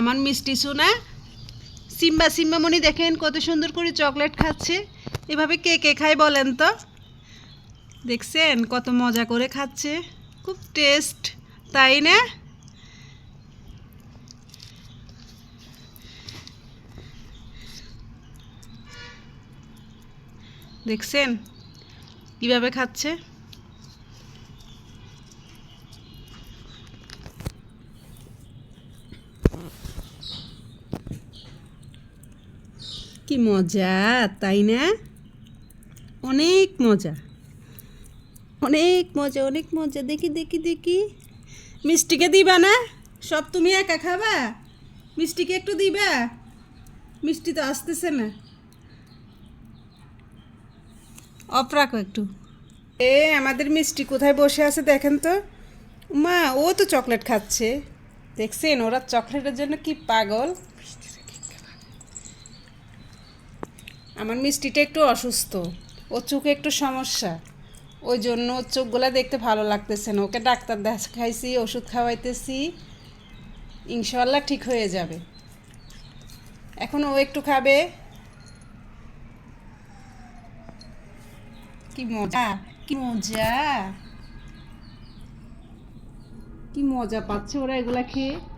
আমার মিষ্টি সোনা। সিম্বা সিম্বামণি দেখেন কত সুন্দর করে চকলেট খাচ্ছে। এভাবে কে কে খায় বলেন তো? দেখছেন কত মজা করে খাচ্ছে। খুব টেস্ট, তাই না? দেখছেন কীভাবে খাচ্ছে? কি মজা, তাই না? অনেক মজা। অনেক মজা অনেক মজা। দেখি দেখি দেখি। মিষ্টিকে দিবা না? সব তুমি একা খাবা? মিষ্টিকে একটু দিবা? মিষ্টি তো আসতেছে না। অফ একটু। এ, আমাদের মিষ্টি কোথায় বসে আছে দেখেন তো। মা, ও তো চকলেট খাচ্ছে। দেখছেন, ওরা চকলেটের জন্য কি পাগল? আমার মিষ্টিটা একটু অসুস্থ। ওর চোখে একটু সমস্যা। ওই জন্য ওর চোখগুলো দেখতে ভালো লাগতেছে না। ওকে ডাক্তার দেখাইছি, ওষুধ খাওয়াইতেছি। ইনশাল্লাহ ঠিক হয়ে যাবে। এখন ও একটু খাবে। কি মজা কি মজা। কি মজা পাচ্ছে ওরা এগুলা খেয়ে।